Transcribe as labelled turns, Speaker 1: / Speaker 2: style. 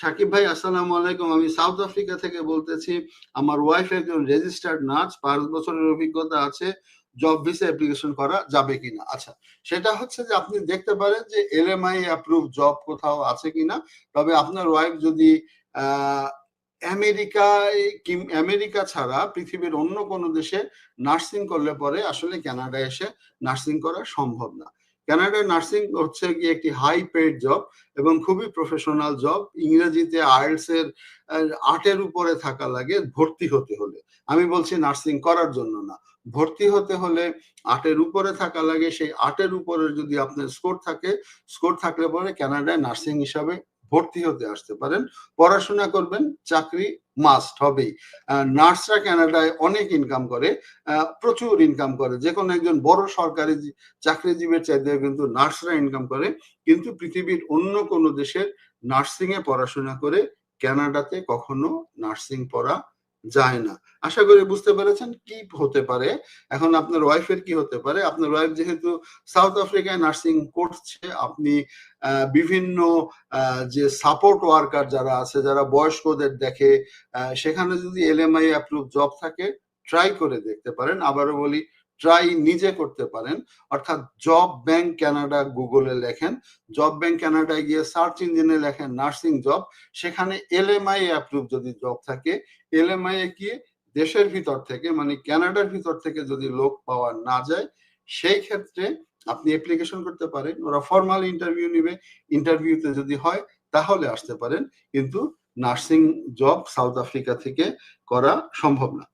Speaker 1: সাকিব ভাই, আসসালামু আলাইকুম। আমি সাউথ আফ্রিকা থেকে বলতেছি, আমার ওয়াইফ একজন রেজিস্টার্ড নার্স পাঁচ বছরের অভিজ্ঞতা আছে জব ভিসা অ্যাপ্লিকেশন করা যাবে কিনা। আচ্ছা সেটা হচ্ছে যে আপনি দেখতে পারেন যে এলএমআই অ্যাপ্রুভ জব কোথাও আছে কিনা। তবে আপনার ওয়াইফ যদি আমেরিকায় কি, আমেরিকা ছাড়া পৃথিবীর অন্য কোনো দেশে নার্সিং করলে পরে আসলে কানাডায় এসে নার্সিং করা সম্ভব না। কানাডায় নার্সিং হচ্ছে কি একটি হাই পেড জব এবং খুবই প্রফেশনাল জব ইংরেজিতে আয়েলস এর আটের উপরে থাকা লাগে ভর্তি হতে হলে। আমি বলছি নার্সিং করার জন্য না। ভর্তি হতে হলে আটের উপরে থাকা লাগে। সেই আটের উপরে যদি আপনার স্কোর থাকে স্কোর থাকলে পরে কানাডায় নার্সিং হিসাবে ভর্তি হতে আসতে পারেন। পড়াশোনা করবেন, চাকরি মাস্ট হবেই। নার্সরা কানাডায় অনেক ইনকাম করে প্রচুর ইনকাম করে। যে কোনো একজন বড় সরকারি চাকরিজীবীর চাইতে কিন্তু নার্সরা ইনকাম করে। কিন্তু পৃথিবীর অন্য কোনো দেশের নার্সিং এ পড়াশোনা করে কানাডাতে কখনো নার্সিং পড়া যায় না। আশা করি বুঝতে পেরেছেন কি হতে পারে। এখন আপনার ওয়াইফের কি হতে পারে? আপনার ওয়াইফ যেহেতু সাউথ আফ্রিকায় নার্সিং করছে, আপনি বিভিন্ন যে সাপোর্ট ওয়ার্কার যারা আছে, যারা বয়স্কদের দেখে সেখানে যদি এলএমআই অ্যাপ্রুভ জব থাকে ট্রাই করে দেখতে পারেন। আবারও বলি ট্রাই নিজে করতে পারেন। অর্থাৎ জব ব্যাংক ক্যানাডা গুগলে লেখেন। জব ব্যাংক কানাডায় গিয়ে সার্চ ইঞ্জিনে লেখেন নার্সিং জব সেখানে এলএমআই অ্যাপ্রুভ যদি জব থাকে এলএমআই এ গিয়ে দেশের ভিতর থেকে মানে কানাডার ভিতর থেকে যদি লোক পাওয়া না যায়, সেই ক্ষেত্রে আপনি অ্যাপ্লিকেশন করতে পারেন। ওরা ফর্মাল ইন্টারভিউ নিবে। ইন্টারভিউতে যদি হয়, তাহলে আসতে পারেন। কিন্তু নার্সিং জব সাউথ আফ্রিকা থেকে করা সম্ভব না।